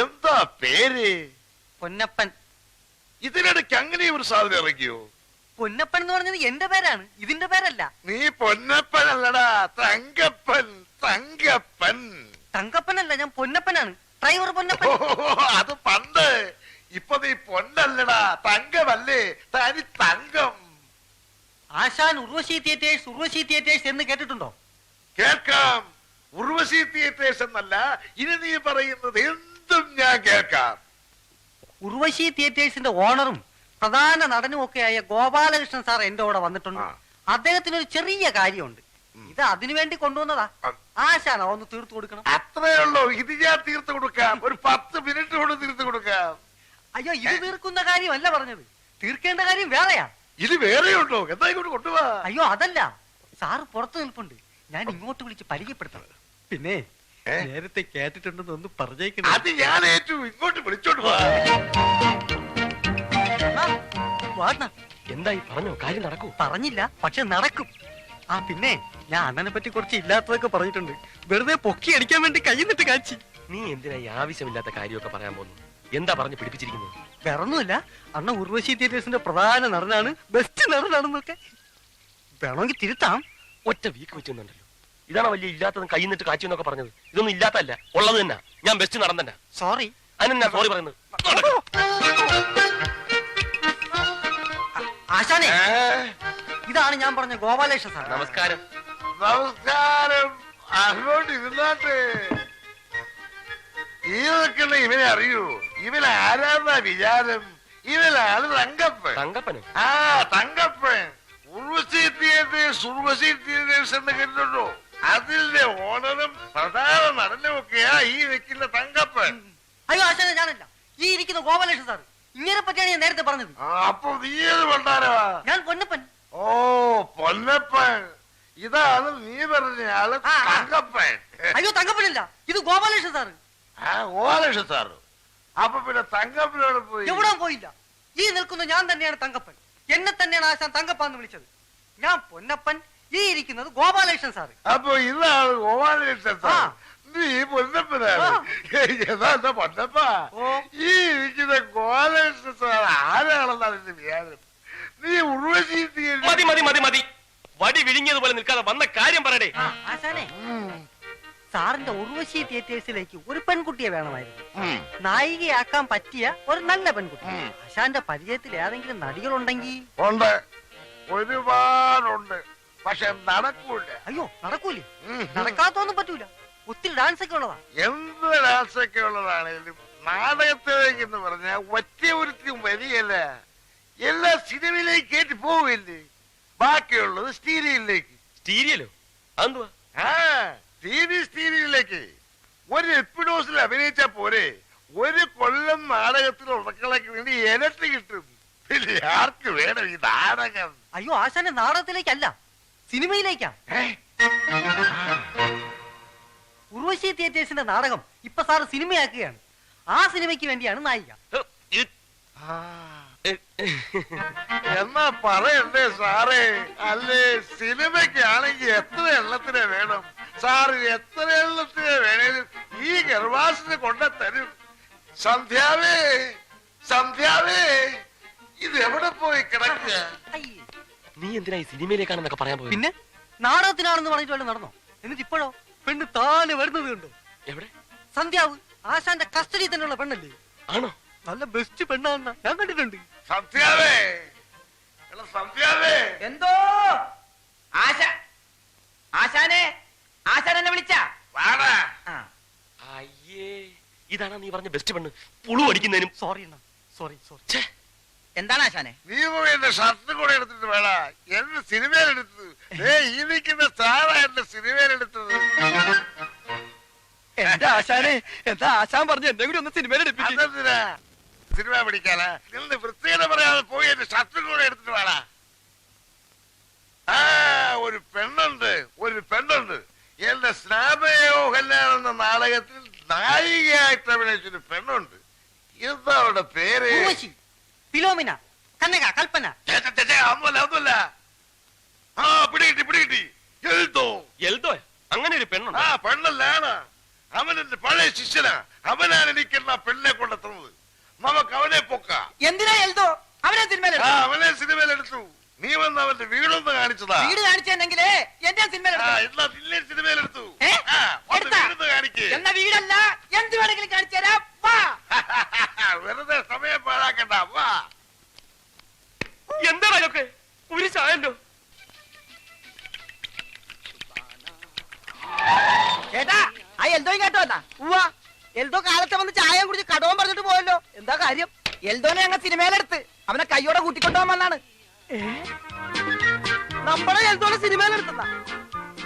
എന്താ പേര്? പൊന്നപ്പൻ. ഇതിനിടയ്ക്ക് അങ്ങനെ ഒരു സാധനം ഇറങ്ങിയോ? പൊന്നപ്പൻ എന്ന് പറഞ്ഞത് എന്റെ പേരാണ്. ഇതിന്റെ പേരല്ല. നീ പൊന്നപ്പൻ അല്ലടാ തങ്കപ്പൻ തങ്കപ്പൻ. തങ്കപ്പനല്ല ഞാൻ പൊന്നപ്പനാണ്. ഡ്രൈവർ പൊന്നപ്പൻ. അത് പണ്ട്. ഇപ്പൊ നീ പൊന്നല്ലടാ. തങ്കമല്ലേ. തനി തങ്കം. ആശാൻ ഉർവശി തിയേറ്റേഴ്സ് ഉർവശി തിയേറ്റേഴ്സ് എന്ന് കേട്ടിട്ടുണ്ടോ? കേൾക്കാം. ഉർവശി തിയേറ്റേഴ്സ് എന്നല്ല ഇനി നീ പറയുന്നത് എന്തും ഞാൻ കേൾക്കാം. ഉർവശി തിയേറ്റേഴ്സിന്റെ ഓണറും പ്രധാന നടനും ഒക്കെയായ ഗോപാലകൃഷ്ണൻ സാർ എന്റെ കൂടെ വന്നിട്ടുണ്ട്. അദ്ദേഹത്തിന് ഒരു ചെറിയ കാര്യമുണ്ട്. ഇത് അതിനു വേണ്ടി കൊണ്ടുവന്നതാ. ആശാന ഒന്ന് തീർത്തു കൊടുക്കണം. അത്രേ ഉള്ളൂ. ഇത് ഞാൻ തീർത്തു കൊടുക്കാം. ഒരു പത്ത് മിനിറ്റ് കൊണ്ട് തീർത്തു കൊടുക്കാം. അയ്യോ ഇത് തീർക്കുന്ന കാര്യമല്ല പറഞ്ഞത്. തീർക്കേണ്ട കാര്യം വേറെയാ. ഇത് വേറെ ഉണ്ടോ എന്താ ഇങ്ങോട്ട് കൊണ്ടുപോവാ അയ്യോ അതല്ല. സാറ് പുറത്തു നിൽപ്പുണ്ട്. ഞാൻ ഇങ്ങോട്ട് വിളിച്ച് പരിചയപ്പെടുത്തണം പിന്നെ? നേരത്തെ കേട്ടിട്ടുണ്ടെന്ന് ഒന്ന് പറഞ്ഞേക്കണം. അത് ഞാൻ ഏറ്റു ഇങ്ങോട്ട് വിളിച്ചോണ്ട് പോവാ എന്തായി? പറഞ്ഞോ കാര്യം നടക്കൂ. പറഞ്ഞില്ല പക്ഷെ നടക്കും. ആ പിന്നെ ഞാൻ അണ്ണനെ പറ്റി കുറച്ച് ഇല്ലാത്തതൊക്കെ പറഞ്ഞിട്ടുണ്ട്. വെറുതെ പൊക്കി അടിക്കാൻ വേണ്ടി കൈ നിട്ട് കാച്ചി. നീ എന്തിനാ ഈ ആവശ്യമില്ലാത്ത കാര്യമൊക്കെ പറയാൻ പോകുന്നു എന്താ പറഞ്ഞു പിടിപ്പിച്ചിരിക്കുന്നത്? വേറൊന്നുമില്ല. അണ്ണ ഉർവശി തിയേറ്റേഴ്സിന്റെ പ്രധാന നടനാണ് ബെസ്റ്റ് നടനാണെന്നൊക്കെ. വേണമെങ്കിൽ തിരുത്താം. ഒറ്റ വീക്ക് വെച്ചെന്നുണ്ടല്ലോ. ഇതാണോ വലിയ ഇല്ലാത്തതും കൈ നിന്നിട്ട് കാച്ചു എന്നൊക്കെ പറഞ്ഞത്? ഇതൊന്നും ഇല്ലാത്തല്ല ഉള്ളത് തന്നെ. ഞാൻ ബെസ്റ്റ് നടൻ തന്നെ. സോറി അതിനെന്നാ സോറി പറയുന്നത്. ആശാനെ. ഇതാണ് ഞാൻ പറഞ്ഞ ഗോപാലേഷ സാർ നമസ്കാരം. നമസ്കാരം. അങ്ങോട്ട് ഇരുന്നാട്ടെ? ഈ നിൽക്കുന്ന ഇവനെ അറിയൂ. ഇവൻ ആരാന്നാ വിചാരം? ഇവനാണ് തങ്കപ്പൻ. തങ്കപ്പനോ? ആ തങ്കപ്പൻ. ഉർവശി തിയേറ്റേഴ്സ് ഉർവശി തിയേറ്റേഴ്സ് എന്ന് കേട്ടിട്ടുണ്ടോ? അതിന്റെ ഓണറും പ്രധാന നടനും ഒക്കെയാ ഈ വെക്കുന്ന തങ്കപ്പൻ. അയ്യോ ആശാനെ ഞാനല്ല. ഈ ഇരിക്കുന്ന ഗോപാലകൃഷ്ണൻ സാർ ഇങ്ങനെ പറ്റിയാണ് ഞാൻ നേരത്തെ പറഞ്ഞത്. അപ്പൊ നീ ഏത് കൊണ്ടാരവാ ഞാൻ പൊന്നപ്പൻ. ഓ പൊന്നപ്പൻ. ഇതാണ് നീ പറഞ്ഞ ആൾ. തങ്കപ്പൻ. അയ്യോ തങ്കപ്പനില്ല. ഇത് ഗോപാലകൃഷ്ണൻ സാറ്. ആ ഓലക്ഷ സാറ്. അപ്പൊ പിന്നെ തങ്കപ്പനോട് പോയി. എവിടെ പോയില്ല. ഈ നിൽക്കുന്ന ഞാൻ തന്നെയാണ് തങ്കപ്പൻ. എന്നെ തന്നെയാണ് ആശാൻ തങ്കപ്പാന്ന് വിളിച്ചത്. ഞാൻ പൊന്നപ്പൻ ഈ ഇരിക്കുന്നത് ഗോപാലകൃഷ്ണൻ സാറ്. അപ്പൊ ഇതാണ് ഗോപാലകൃഷ്ണൻ സാർ. നീ പൊന്നപ്പനാണ്. ആ. പൊന്നപ്പ? ഈ ഇരിക്കുന്ന ഗോപാലകൃഷ്ണൻ സാർ ആരാണെന്നാണ് എന്റെ വിചാരം? നീ ഉർവശി മതി മതി മതി മതി. വടി വിഴുങ്ങിയതുപോലെ നിൽക്കാതെ വന്ന കാര്യം പറയടേ. ആശാനെ. സാറിന്റെ ഉർവശി തിയേറ്റേഴ്സിലേക്ക് ഒരു പെൺകുട്ടിയെ വേണമായിരുന്നു. നായികയാക്കാൻ പറ്റിയ ഒരു നല്ല പെൺകുട്ടി. ആശാന്റെ പരിചയത്തിൽ ഏതെങ്കിലും നടികളുണ്ടെങ്കിൽ? ഉണ്ട്. ഒരുപാടുണ്ട്. പക്ഷെ നടക്കൂല അയ്യോ നടക്കൂലേ. നടക്കാത്തൊന്നും പറ്റൂല. ഒത്തിരി ഡാൻസ് ഒക്കെ ഉള്ളതാ. എന്ത് ഡാൻസ് ഒക്കെ ഉള്ളതാണേലും നാടകത്തിലേക്ക് എന്ന് പറഞ്ഞാൽ ഒറ്റ ഒരുത്തിയും വരികയല്ല. എല്ലാ സിനിമയിലേക്ക് കയറ്റി പോവില്ലേ ബാക്കിയുള്ളത് സ്റ്റീരിയലിലേക്ക് സ്റ്റീരിയലോ? അതെന്തുവാ? ആ സ്റ്റീരി സ്റ്റീരിയലിലേക്ക് സ്റ്റീരിയിലേക്ക്. ഒരു എപ്പിഡോസിൽ അഭിനയിച്ചാ പോരെ. ഒരു കൊല്ലം നാടകത്തിൽ ഉടക്കളയ്ക്ക് വേണ്ടി ഇരട്ടി കിട്ടും. പിന്നെ ആർക്ക് വേണം ഈ നാടകം? അയ്യോ ആശാന്റെ നാടകത്തിലേക്കല്ല. സിനിമയിലേക്കാ? ഉർവശി തിയേറ്റേഴ്സിന്റെ നാടകം ഇപ്പൊ സാറ് സിനിമയാക്കുകയാണ്. ആ സിനിമയ്ക്ക് വേണ്ടിയാണ് നായിക. എന്നാ പറയണ്ടേ സാറേ? അല്ലേ സിനിമയ്ക്കാണെങ്കിൽ എത്ര എണ്ണത്തിനെ വേണം? സാറ് എത്ര എണ്ണത്തിനെ വേണേലും ഈ ഗർഭാസിന് കൊണ്ട തരും. സന്ധ്യാവേ സന്ധ്യാവേ ഇത് എവിടെ പോയി കിടക്കുക. നീ എന്തിനാ ഈ സിനിമയിലേക്കാണെന്നൊക്കെ പറയാൻ പോയി പിന്നെ? നാടകത്തിനാണെന്ന് പറഞ്ഞിട്ട് വല്ലതും നടന്നോ? എന്നിട്ട് ഇപ്പോഴോ? പെണ്ണ് താന് വരുന്നത് കണ്ടു? എവിടെ? സന്ധ്യാവ് ആശാന്റെ കസ്റ്റഡിയിൽ തന്നെയുള്ള പെണ്ണല്ലേ? ആണോ? നല്ല ബെസ്റ്റ് പെണ്ണാണെന്ന ഞാൻ കണ്ടിട്ടുണ്ട്. സന്ധ്യാവേ! സന്ധ്യാവേ! എന്തോ? ആശ ആശാനെ ആശാൻ എന്നെ വിളിച്ച? വാടാ! അയ്യേ ഇതാണ് നീ പറഞ്ഞ ബെസ്റ്റ് പെണ്ണ്. പുളു അടിക്കുന്നതിനും സോറി അണ്ണ. സോറി സോറി ഛേ, എന്താണ് ആശാനെ? നീ എന്റെ ഷർട്ട് കൂടെ എടുത്തിട്ട് വേണ എന്റെ സിനിമയിലെടുത്തത് ഏ ഈ നിൽക്കുന്ന സാറാ എന്റെ സിനിമയിലെടുത്തത് എന്താ ആശാനെ? എന്താ ആശാൻ പറഞ്ഞു എന്നെ കൂടി ഒന്ന് സിനിമയിൽ അതെന്തിനാ? സിനിമ പിടിക്കാനാ? നിന്ന് വൃത്തികത പറയാതെ പോയി എന്റെ ഷർട്ടും കൂടെ എടുത്തിട്ട് വേണ ആ ഒരു പെണ്ണുണ്ട് ഒരു പെണ്ണുണ്ട്. എന്റെ സ്നാപയോ കല്യാണം എന്ന നാടകത്തിൽ നായികയായിട്ട് അഭിനയിച്ചൊരു പെണ്ണുണ്ട്. എന്താ അവളുടെ പേര്? ഫിലോമിന കന്നക കൽപ്പന. ഒന്നുമല്ല ആ പിടികിട്ടി പിടികിട്ടി. എഴുതോ? എൽദോ അങ്ങനെ ഒരു പെണ്ണുണ്ട്? ആ പെണ്ണല്ലാണ്. അവൻ എന്റെ പഴയ ശിഷ്യനാ. അവനാണ് എനിക്ക് എന്നാ പെണ്ണിനെ കൊണ്ടെത്തുന്നത്. നമുക്ക് അവനെ പൊക്ക. എന്തിനാ എൽദോ അവനെ ആ സിനിമയിൽ അവനെ സിനിമയിലെടുത്തു. നീ വന്ന് അവന്റെ വീടൊന്ന് കാണിച്ചതാ. വീട് കാണിച്ചെന്നെങ്കിലേ എന്റെ സിനിമയിൽ ആ എടുത്തു കാണിക്കേ ആ, എടുത്താ? എന്ന വീടല്ല? എന്ത് വേണമെങ്കിലും കാണിച്ചു തരാം വെറുതെ സമയം പാഴാക്കണ്ട വാ. എന്താണ് അതൊക്കെ ഒരു ചായല്ലോ ചേട്ടാ ആ എൽദോയും കേട്ടോ എന്നാ ഉവാ എൽദോ കാലത്തെ വന്ന് ചായ കുടിച്ച് കടവും പറഞ്ഞിട്ട് പോയല്ലോ. എന്താ കാര്യം? എൽദോനെ ഞങ്ങൾ സിനിമയിലെടുത്ത് അവനെ കൈയോടെ കൂട്ടിക്കൊണ്ടുപോകാൻ വന്നാണ്. നമ്മളെ എൽദോനെ സിനിമയിലെടുത്തതാ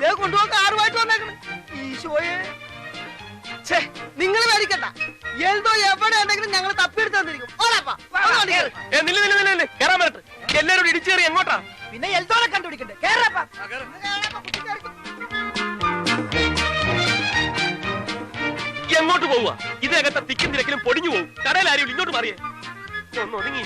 ദേ കൊണ്ടുപോകാൻ കാറുമായിട്ട് വന്നേക്കണ്. ഈശോയെ. നിങ്ങൾ മേടിക്കണ്ട എൽദോ എവിടെ ഉണ്ടെങ്കിലും ഞങ്ങൾ തപ്പിയെടുത്ത് തന്നിരിക്കും ഓടാപ്പാ, ഒന്ന് വണ്ടി കേറ്. ഏ നില്ല് നില്ല് നില്ല് നില്ല്. കേറാൻ പറ്റത്ത് എല്ലാരും കൂടി ഇടിച്ചു കയറി എങ്ങോട്ടാ? പിന്നെ എൽദോനെ കണ്ടുപിടിക്കണ്ടേ? കേറപ്പാ എങ്ങോട്ട് പോവുക? ഇതിനകത്തെ തിക്കും തിരക്കിലും പൊടിഞ്ഞു പോകും കടയിലാരും ആരും ഇങ്ങോട്ട് മാറിയേ. ഒന്ന് ഒതുങ്ങി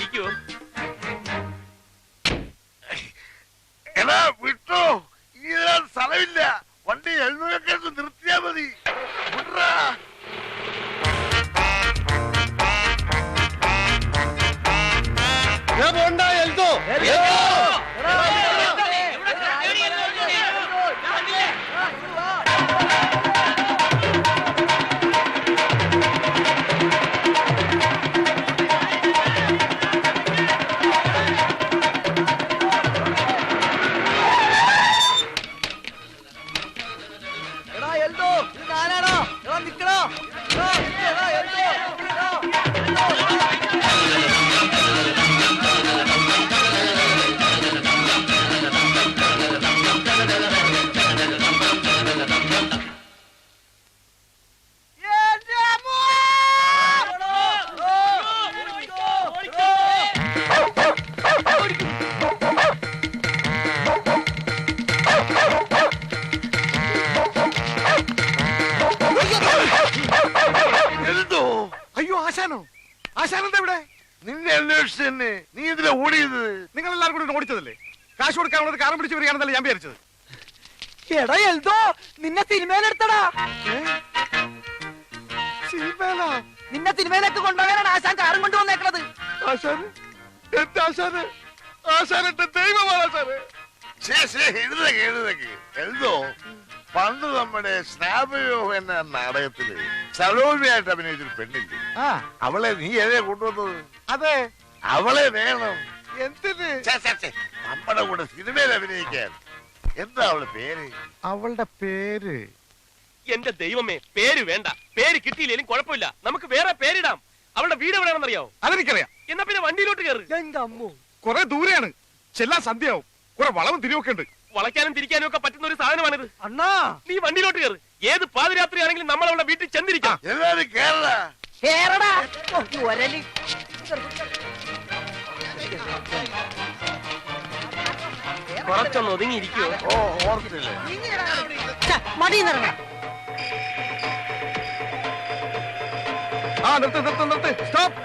ഓടിച്ചതല്ലേ കാശ് കൊടുക്കാനുള്ളത് കാറും പിടിച്ചു വരികയാണെന്നല്ലേ ഞാൻ വിചാരിച്ചത്. എടാ എൽദോ നിന്നെ സിനിമയിലെടുത്തടാ. സിനിമയിലാ? നിന്നെ സിനിമയിലേക്ക് കൊണ്ടുപോകാനാണ് ആശാൻ കാറും കൊണ്ട് വന്നേക്കണത്. എന്തോ പണ്ട് നമ്മുടെ എന്ന നാടകത്തിൽ സലോമിയായിട്ട് അഭിനയിച്ചൊരു പെണ്ണില്ലേ? അവളെ നീ ഏതേ കൊണ്ടുവന്നത്? അതെ. അവളെ വേണം. എന്തിന്? നമ്മുടെ കൂടെ സിനിമയിൽ അഭിനയിക്കാൻ. എന്താ അവളുടെ പേര്? അവളുടെ പേര്? എന്റെ ദൈവമേ പേര് വേണ്ട. പേര് കിട്ടിയില്ലെങ്കിലും കുഴപ്പമില്ല. നമുക്ക് വേറെ പേരിടാം. അവളുടെ വീട് എവിടെയാണെന്നറിയാവോ? അതെനിക്കറിയാം. എന്നാ പിന്നെ വണ്ടിയിലോട്ട് കയറി എന്റെ അമ്മോ. കുറെ ദൂരെയാണ്. ചെല്ലാൻ സന്ധ്യയാവും. കുറെ വളവും തിരിവൊക്കെ ഉണ്ട്. വളയ്ക്കാനും തിരിക്കാനും ഒക്കെ പറ്റുന്ന ഒരു സാധനമാണിത്. അണ്ണാ. നീ വണ്ടിയിലോട്ട് കയറി ഏത് പാതിരാത്രി ആണെങ്കിലും നമ്മൾ അവളുടെ വീട്ടിൽ ചെന്നിരിക്കാം. എല്ലാരും കേരള ഈ ഒരലി. കുറച്ചൊന്ന് ഒതുങ്ങിയിരിക്കോ ഓ ഓർത്തില്ലേ? മടിയിന്നിറങ്ങ ആ നിർത്ത് നിർത്ത് നിർത്ത്. സ്റ്റോപ്പ്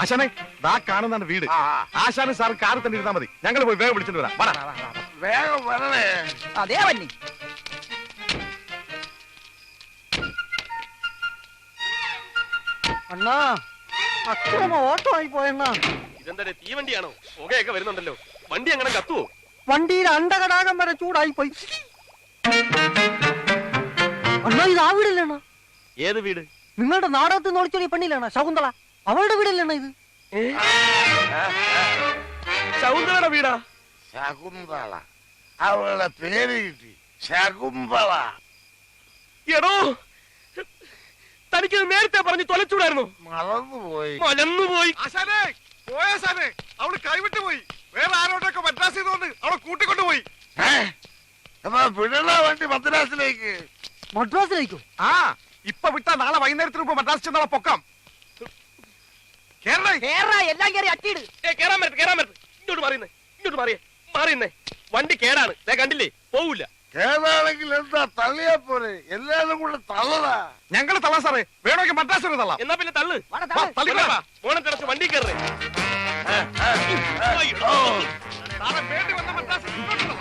ആശാനെ ദാ കാണുന്നാണ് വീട്. ആ, ആശാന് സാർ കാറിൽ തന്നെ ഇരുന്നാ മതി. ഞങ്ങൾ പോയി വേഗം വിളിച്ചിട്ട് വരാം. വാടാ. വേഗം വരണേ. അതേ വന്നി. അണ്ണാ അക്രമ ഓട്ടോ ആയി പോയണ്ണാ ഇതെന്താ തീവണ്ടിയാണോ? പുകയൊക്കെ വരുന്നുണ്ടല്ലോ. വണ്ടി അങ്ങനെ കത്തുവോ? വണ്ടിയിൽ അണ്ടകടാകം വരെ ചൂടായി പോയി. അണ്ണാ ഇത് ആ വീടല്ലേണ്ണ ഏത് വീട്? നിങ്ങളുടെ നാടകത്തിൽ നോളിച്ചൊരു പെണ്ണിലാണ് പെണ്ണില്ലേണ്ണ ശകുന്തള. അവളുടെ വീടല്ലേണ ഇത്? ശകുന്തളയുടെ വീടാ? ശകുന്തള. അവളുടെ പേര് കിട്ടി. ശകുന്തള. എടോ തനിക്കത് നേരത്തെ പറഞ്ഞ് തൊലച്ചൂടായിരുന്നു. മറന്നുപോയി. മലന്നുപോയി. ആശാനെ പോയ ആശാനെ അവൾ കൈവിട്ട് പോയി. വേറെ ആരോടൊക്കെ മദ്രാസ് ചെയ്തോണ്ട് അവളെ കൂട്ടിക്കൊണ്ടുപോയി. വിടണ വണ്ടി മദ്രാസിലേക്ക്. മദ്രാസിലേക്കോ? ആ ഇപ്പൊ വിട്ടാ നാളെ വൈകുന്നേരത്തിന് മുമ്പ് മദ്രാസ് ചെന്നാളെ പൊക്കാം. എല്ലാം കേറി അട്ടിയിട്. കേറാൻ പറ്റും കേറാൻ പറ്റും ഇങ്ങോട്ട് മാറിയെന്നേ ഇങ്ങോട്ട് മാറിയേ മാറിയെന്നേ. വണ്ടി കേടാണ്. ഞാൻ കണ്ടില്ലേ? പോവില്ല കേരളാണെങ്കിൽ എന്താ തള്ളിയാ പോലെ എല്ലാരും കൂടെ തള്ളടാ ഞങ്ങൾ തള്ളാം സാറേ വേണമെങ്കിൽ മദ്രാസ് വരെ തള്ളാം എന്നാ പിന്നെ തള്ളു വാടാ, വാ, തള്ള്. തള്ളിക്കോളാം. മോനെ തിടച്ച് വണ്ടി കയറേ ഓ സാറേ വേണ്ടി വന്ന മദ്രാസ് ഇങ്ങോട്ട്